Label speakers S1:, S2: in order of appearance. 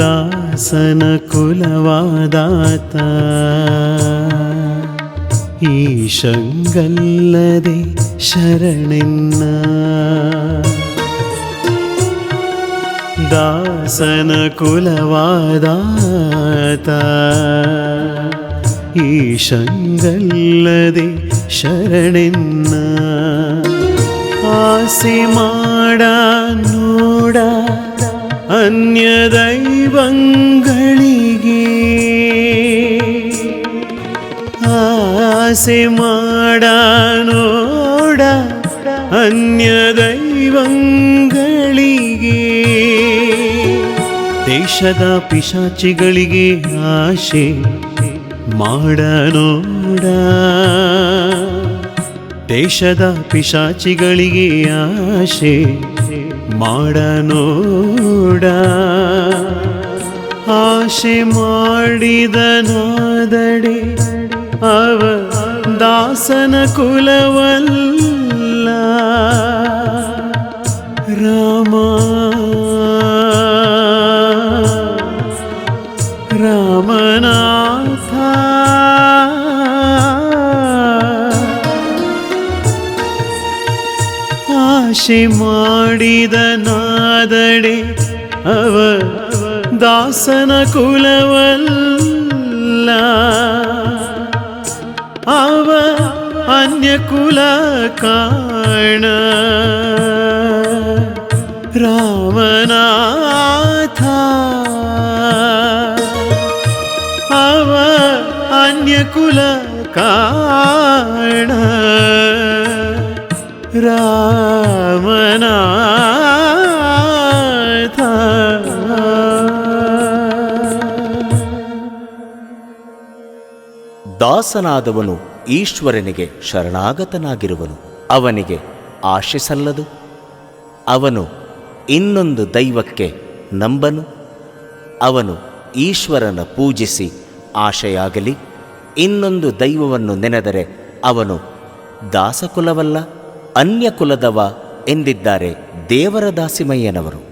S1: ദാസന കുലവാദാത്ത ഈശങ്കല്ലതെ ശരണെന്ന ദാസന കുലവാദാത്ത ഈശങ്കല്ലതെ ശരണെന്ന ആസിമാടാനോ ಅನ್ಯ ದೈವಂಗಳಿಗೆ ಆಸೆ ಮಾಡ ಅನ್ಯ ದೈವಂಗಳಿಗೆ ದೇಶದ ಪಿಶಾಚಿಗಳಿಗೆ ಆಶೆ ಮಾಡ ನೋಡ ದೇಶದ ಪಿಶಾಚಿಗಳಿಗೆ ಆಶೆ ಮಾಡ ನೋಡ. ಆಶೆ ಮಾಡಿದ ನಾದಡೆ ಅವ ದಾಸನ ಕುಲವಲ್ಲ. ರಾಮ. ರಾಮನಾಥ. ಆಶೆ ಮಾಡಿದ ನಾದಡೆ ಅವ ದಾಸನ ಕುಲವಲ್ಲ ಅವ ಅನ್ಯ ಕುಲ ಕಾಣ ರಾಮನಾಥ ಅವ ಅನ್ಯ ಕುಲ ಕಾಣ ರಾಮನಾಥ.
S2: ದಾಸನಾದವನು ಈಶ್ವರನಿಗೆ ಶರಣಾಗತನಾಗಿರುವನು. ಅವನಿಗೆ ಆಶಿಸಲ್ಲದು. ಅವನು ಇನ್ನೊಂದು ದೈವಕ್ಕೆ ನಂಬನು. ಅವನು ಈಶ್ವರನ ಪೂಜಿಸಿ ಆಶೆಯಾಗಲಿ. ಇನ್ನೊಂದು ದೈವವನ್ನು ನೆನೆದರೆ ಅವನು ದಾಸಕುಲವಲ್ಲ. ಅನ್ಯ ಕುಲದವ ಎಂದಿದ್ದಾರೆ ದೇವರ ದಾಸಿಮಯ್ಯನವರು